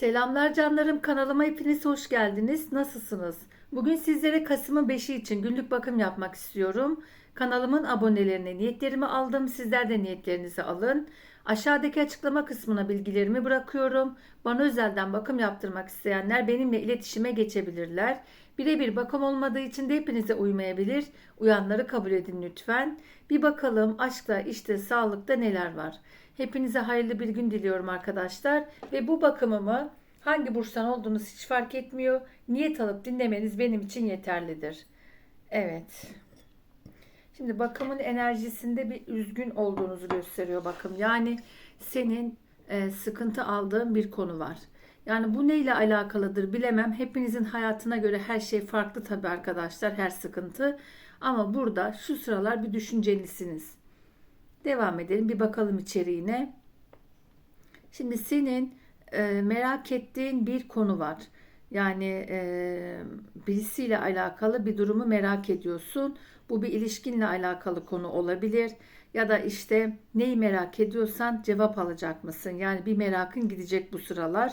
Selamlar canlarım kanalıma hepiniz hoş geldiniz. Nasılsınız? Bugün sizlere Kasım'ın 5'i için günlük bakım yapmak istiyorum. Kanalımın abonelerine niyetlerimi aldım. Sizler de niyetlerinizi alın. Aşağıdaki açıklama kısmına bilgilerimi bırakıyorum. Bana özelden bakım yaptırmak isteyenler benimle iletişime geçebilirler. Birebir bakım olmadığı için de hepinize uymayabilir. Uyanları kabul edin lütfen. Bir bakalım aşkta, işte, sağlıkta neler var. Hepinize hayırlı bir gün diliyorum arkadaşlar. Ve bu bakımımı hangi burçtan olduğunuz hiç fark etmiyor. Niyet alıp dinlemeniz benim için yeterlidir. Evet. Şimdi bakımın enerjisinde bir üzgün olduğunuzu gösteriyor bakım. Yani senin e, sıkıntı aldığın bir konu var. Yani bu neyle alakalıdır bilemem. Hepinizin hayatına göre her şey farklı tabii arkadaşlar. Her sıkıntı. Ama burada şu sıralar bir düşüncelisiniz. Devam edelim. Bir bakalım içeriğine. Şimdi senin e, merak ettiğin bir konu var. Yani e, birisiyle alakalı bir durumu merak ediyorsun. Bu bir ilişkinle alakalı konu olabilir. Ya da işte neyi merak ediyorsan cevap alacak mısın? Yani bir merakın gidecek bu sıralar.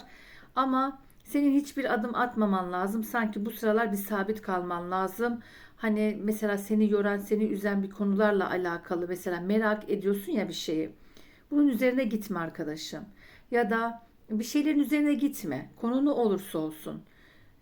Ama senin hiçbir adım atmaman lazım. Sanki bu sıralar bir sabit kalman lazım. Hani mesela seni yoran, seni üzen bir konularla alakalı mesela merak ediyorsun ya bir şeyi. Bunun üzerine gitme arkadaşım. Ya da bir şeylerin üzerine gitme. Konu ne olursa olsun.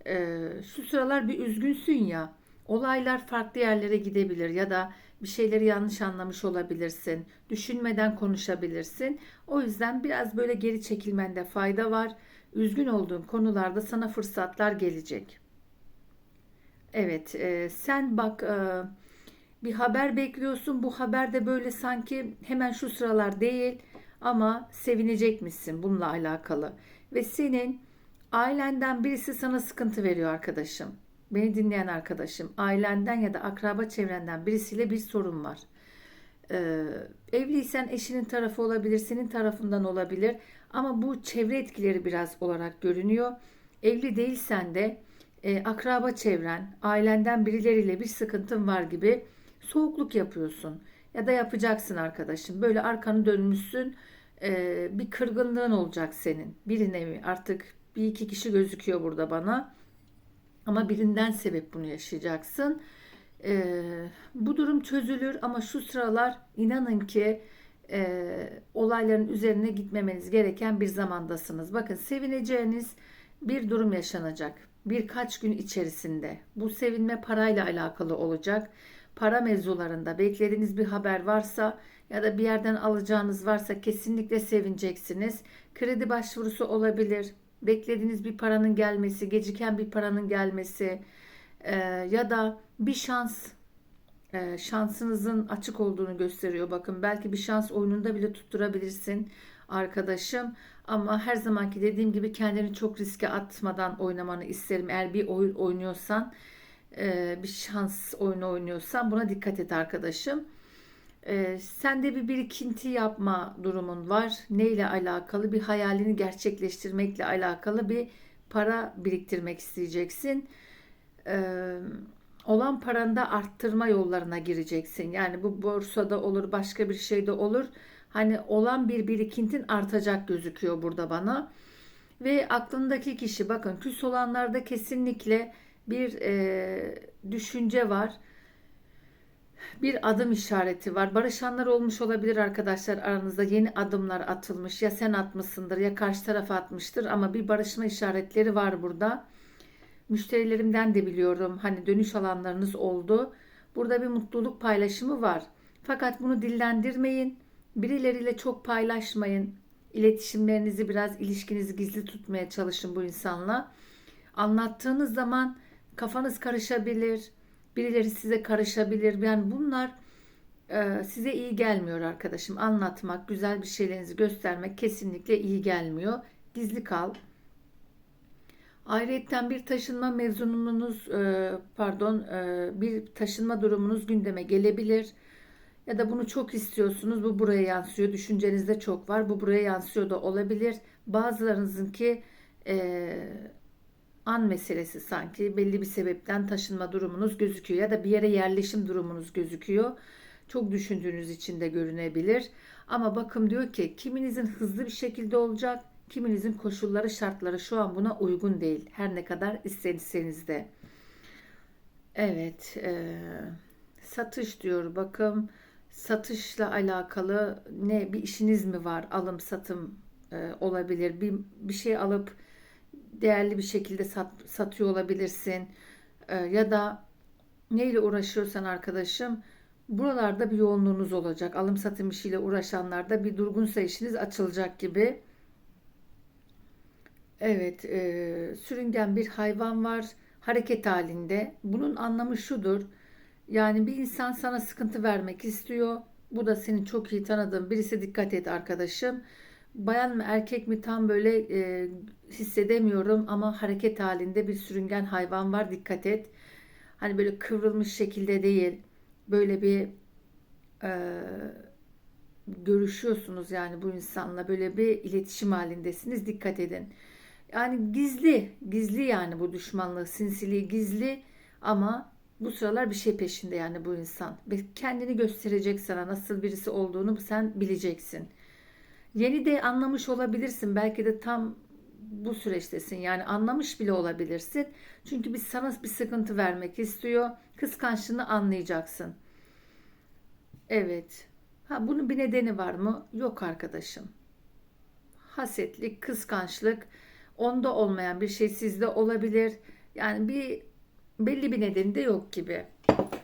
Ee, şu sıralar bir üzgünsün ya. Olaylar farklı yerlere gidebilir ya da bir şeyleri yanlış anlamış olabilirsin. Düşünmeden konuşabilirsin. O yüzden biraz böyle geri çekilmende fayda var. Üzgün olduğun konularda sana fırsatlar gelecek. Evet, e, sen bak e, bir haber bekliyorsun. Bu haber de böyle sanki hemen şu sıralar değil ama sevinecek misin bununla alakalı. Ve senin ailenden birisi sana sıkıntı veriyor arkadaşım. Beni dinleyen arkadaşım, ailenden ya da akraba çevrenden birisiyle bir sorun var. Ee, evliysen eşinin tarafı olabilir, senin tarafından olabilir. Ama bu çevre etkileri biraz olarak görünüyor. Evli değilsen de e, akraba çevren, ailenden birileriyle bir sıkıntın var gibi soğukluk yapıyorsun. Ya da yapacaksın arkadaşım. Böyle arkanı dönmüşsün. e, bir kırgınlığın olacak senin. Birine mi? Artık bir iki kişi gözüküyor burada bana. Ama birinden sebep bunu yaşayacaksın. E, bu durum çözülür ama şu sıralar inanın ki e, olayların üzerine gitmemeniz gereken bir zamandasınız. Bakın sevineceğiniz bir durum yaşanacak birkaç gün içerisinde. Bu sevinme parayla alakalı olacak. Para mevzularında beklediğiniz bir haber varsa ya da bir yerden alacağınız varsa kesinlikle sevineceksiniz. Kredi başvurusu olabilir. Beklediğiniz bir paranın gelmesi, geciken bir paranın gelmesi e, ya da bir şans e, şansınızın açık olduğunu gösteriyor. Bakın belki bir şans oyununda bile tutturabilirsin arkadaşım. Ama her zamanki dediğim gibi kendini çok riske atmadan oynamanı isterim. Eğer bir oyun oynuyorsan, e, bir şans oyunu oynuyorsan buna dikkat et arkadaşım. E, sende bir birikinti yapma durumun var. Neyle alakalı? Bir hayalini gerçekleştirmekle alakalı bir para biriktirmek isteyeceksin. Eee olan paranda arttırma yollarına gireceksin. Yani bu borsada olur, başka bir şeyde olur. Hani olan bir birikintin artacak gözüküyor burada bana. Ve aklındaki kişi bakın küs olanlarda kesinlikle bir e, düşünce var. Bir adım işareti var. Barışanlar olmuş olabilir arkadaşlar aranızda yeni adımlar atılmış. Ya sen atmışsındır ya karşı taraf atmıştır ama bir barışma işaretleri var burada. Müşterilerimden de biliyorum hani dönüş alanlarınız oldu. Burada bir mutluluk paylaşımı var. Fakat bunu dillendirmeyin. Birileriyle çok paylaşmayın. İletişimlerinizi biraz ilişkinizi gizli tutmaya çalışın bu insanla. Anlattığınız zaman kafanız karışabilir. Birileri size karışabilir. Yani bunlar e, size iyi gelmiyor arkadaşım. Anlatmak, güzel bir şeylerinizi göstermek kesinlikle iyi gelmiyor. Gizli kal. Ayrıca bir taşınma mevzununuz e, pardon e, bir taşınma durumunuz gündeme gelebilir. Ya da bunu çok istiyorsunuz. Bu buraya yansıyor. Düşüncenizde çok var. Bu buraya yansıyor da olabilir. Bazılarınızınki e, an meselesi sanki belli bir sebepten taşınma durumunuz gözüküyor. Ya da bir yere yerleşim durumunuz gözüküyor. Çok düşündüğünüz için de görünebilir. Ama bakım diyor ki kiminizin hızlı bir şekilde olacak, Kiminizin koşulları, şartları şu an buna uygun değil. Her ne kadar istenseniz de. Evet, e, satış diyor. Bakın satışla alakalı ne bir işiniz mi var? Alım satım e, olabilir. Bir, bir şey alıp değerli bir şekilde sat, satıyor olabilirsin. E, ya da neyle uğraşıyorsan arkadaşım buralarda bir yoğunluğunuz olacak. Alım satım işiyle uğraşanlarda bir durgunsa işiniz açılacak gibi. Evet, e, sürüngen bir hayvan var hareket halinde. Bunun anlamı şudur. Yani bir insan sana sıkıntı vermek istiyor. Bu da senin çok iyi tanıdığın birisi dikkat et arkadaşım. Bayan mı erkek mi tam böyle e, hissedemiyorum ama hareket halinde bir sürüngen hayvan var dikkat et. Hani böyle kıvrılmış şekilde değil. Böyle bir e, görüşüyorsunuz yani bu insanla böyle bir iletişim halindesiniz dikkat edin. Yani gizli, gizli yani bu düşmanlığı, sinsiliği gizli ama bu sıralar bir şey peşinde yani bu insan. Ve kendini gösterecek sana nasıl birisi olduğunu sen bileceksin. Yeni de anlamış olabilirsin. Belki de tam bu süreçtesin. Yani anlamış bile olabilirsin. Çünkü bir sana bir sıkıntı vermek istiyor. Kıskançlığını anlayacaksın. Evet. Ha bunun bir nedeni var mı? Yok arkadaşım. Hasetlik, kıskançlık, onda olmayan bir şey sizde olabilir. Yani bir belli bir nedeni de yok gibi.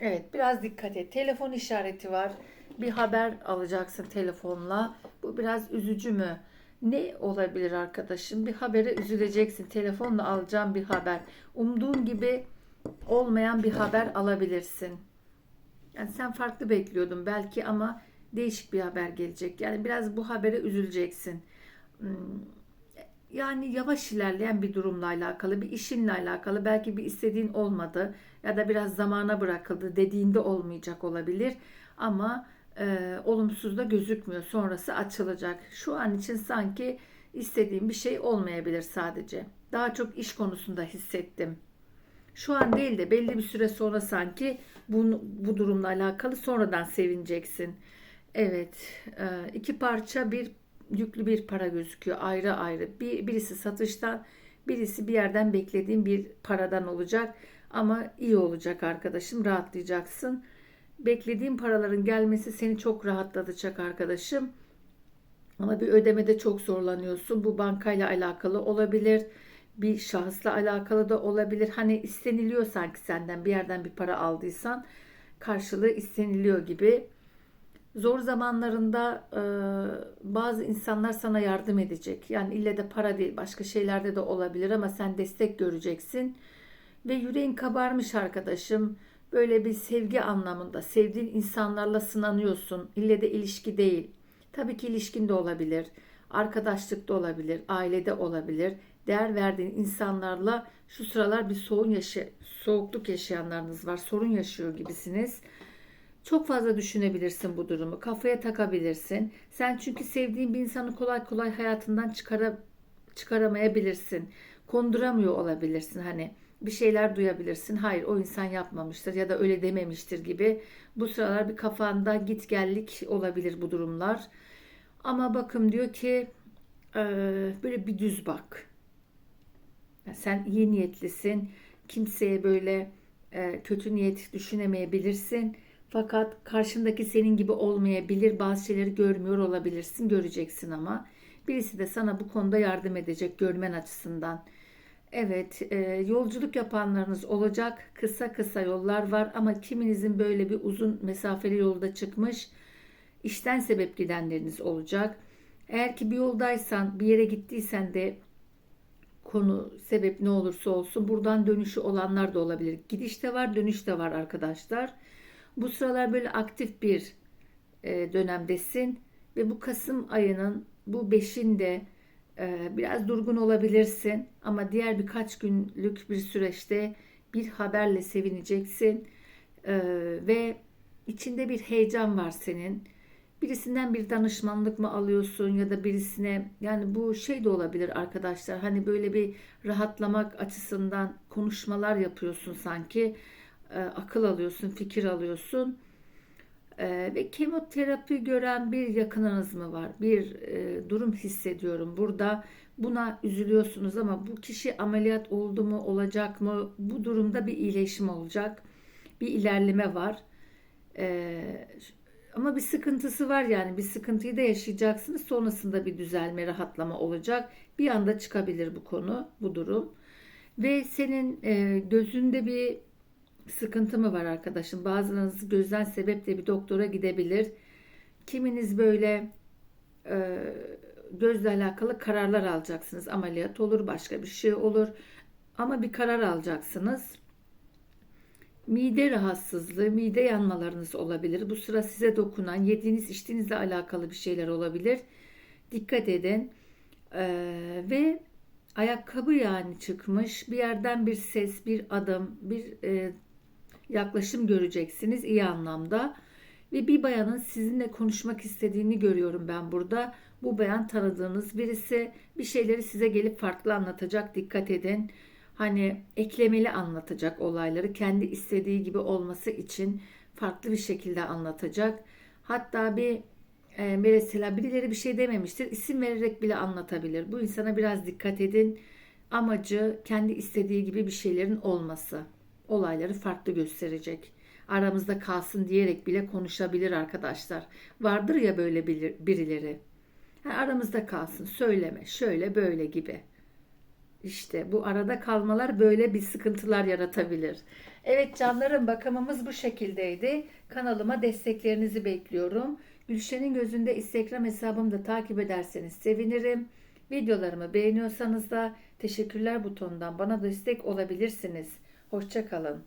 Evet biraz dikkat et. Telefon işareti var. Bir haber alacaksın telefonla. Bu biraz üzücü mü? Ne olabilir arkadaşım? Bir habere üzüleceksin. Telefonla alacağım bir haber. Umduğun gibi olmayan bir haber alabilirsin. Yani sen farklı bekliyordun belki ama değişik bir haber gelecek. Yani biraz bu habere üzüleceksin. Hmm, yani yavaş ilerleyen bir durumla alakalı, bir işinle alakalı belki bir istediğin olmadı ya da biraz zamana bırakıldı dediğinde olmayacak olabilir ama e, olumsuz da gözükmüyor. Sonrası açılacak. Şu an için sanki istediğim bir şey olmayabilir sadece. Daha çok iş konusunda hissettim. Şu an değil de belli bir süre sonra sanki bu, bu durumla alakalı sonradan sevineceksin. Evet, e, iki parça bir yüklü bir para gözüküyor ayrı ayrı. Bir, birisi satıştan, birisi bir yerden beklediğin bir paradan olacak. Ama iyi olacak arkadaşım, rahatlayacaksın. Beklediğin paraların gelmesi seni çok rahatlatacak arkadaşım. Ama bir ödemede çok zorlanıyorsun. Bu bankayla alakalı olabilir. Bir şahısla alakalı da olabilir. Hani isteniliyor sanki senden bir yerden bir para aldıysan karşılığı isteniliyor gibi Zor zamanlarında e, bazı insanlar sana yardım edecek. Yani ille de para değil başka şeylerde de olabilir ama sen destek göreceksin. Ve yüreğin kabarmış arkadaşım. Böyle bir sevgi anlamında sevdiğin insanlarla sınanıyorsun. İlle de ilişki değil. Tabii ki ilişkin de olabilir. Arkadaşlık da olabilir. Ailede olabilir. Değer verdiğin insanlarla şu sıralar bir soğun yaşa soğukluk yaşayanlarınız var. Sorun yaşıyor gibisiniz. Çok fazla düşünebilirsin bu durumu. Kafaya takabilirsin. Sen çünkü sevdiğin bir insanı kolay kolay hayatından çıkara, çıkaramayabilirsin. Konduramıyor olabilirsin hani. Bir şeyler duyabilirsin. Hayır o insan yapmamıştır ya da öyle dememiştir gibi. Bu sıralar bir kafanda git gellik olabilir bu durumlar. Ama bakım diyor ki böyle bir düz bak. sen iyi niyetlisin. Kimseye böyle kötü niyet düşünemeyebilirsin fakat karşındaki senin gibi olmayabilir. Bazı şeyleri görmüyor olabilirsin. Göreceksin ama. Birisi de sana bu konuda yardım edecek görmen açısından. Evet, e, yolculuk yapanlarınız olacak. Kısa kısa yollar var ama kiminizin böyle bir uzun mesafeli yolda çıkmış. işten sebep gidenleriniz olacak. Eğer ki bir yoldaysan, bir yere gittiysen de konu, sebep ne olursa olsun buradan dönüşü olanlar da olabilir. Gidiş de var, dönüş de var arkadaşlar. Bu sıralar böyle aktif bir e, dönemdesin ve bu Kasım ayının bu beşinde e, biraz durgun olabilirsin ama diğer birkaç günlük bir süreçte bir haberle sevineceksin e, ve içinde bir heyecan var senin. Birisinden bir danışmanlık mı alıyorsun ya da birisine yani bu şey de olabilir arkadaşlar. Hani böyle bir rahatlamak açısından konuşmalar yapıyorsun sanki e, akıl alıyorsun, fikir alıyorsun. Ee, ve kemoterapi gören bir yakınınız mı var? Bir e, durum hissediyorum burada. Buna üzülüyorsunuz ama bu kişi ameliyat oldu mu, olacak mı? Bu durumda bir iyileşme olacak. Bir ilerleme var. Ee, ama bir sıkıntısı var yani bir sıkıntıyı da yaşayacaksınız. Sonrasında bir düzelme, rahatlama olacak. Bir anda çıkabilir bu konu, bu durum. Ve senin e, gözünde bir sıkıntı mı var arkadaşım? Bazılarınız gözden sebeple bir doktora gidebilir. Kiminiz böyle e, gözle alakalı kararlar alacaksınız. Ameliyat olur, başka bir şey olur. Ama bir karar alacaksınız. Mide rahatsızlığı, mide yanmalarınız olabilir. Bu sıra size dokunan, yediğiniz, içtiğinizle alakalı bir şeyler olabilir. Dikkat edin. Ee, ve ayakkabı yani çıkmış. Bir yerden bir ses, bir adım, bir e, yaklaşım göreceksiniz iyi anlamda. Ve bir bayanın sizinle konuşmak istediğini görüyorum ben burada. Bu bayan tanıdığınız birisi bir şeyleri size gelip farklı anlatacak. Dikkat edin. Hani eklemeli anlatacak olayları kendi istediği gibi olması için farklı bir şekilde anlatacak. Hatta bir e, mesela birileri bir şey dememiştir. isim vererek bile anlatabilir. Bu insana biraz dikkat edin. Amacı kendi istediği gibi bir şeylerin olması. Olayları farklı gösterecek. Aramızda kalsın diyerek bile konuşabilir arkadaşlar. Vardır ya böyle birileri. Aramızda kalsın, söyleme, şöyle böyle gibi. İşte bu arada kalmalar böyle bir sıkıntılar yaratabilir. Evet canlarım bakımımız bu şekildeydi. Kanalıma desteklerinizi bekliyorum. Gülşen'in gözünde Instagram hesabımı da takip ederseniz sevinirim. Videolarımı beğeniyorsanız da teşekkürler butonundan bana destek olabilirsiniz. Hoşçakalın.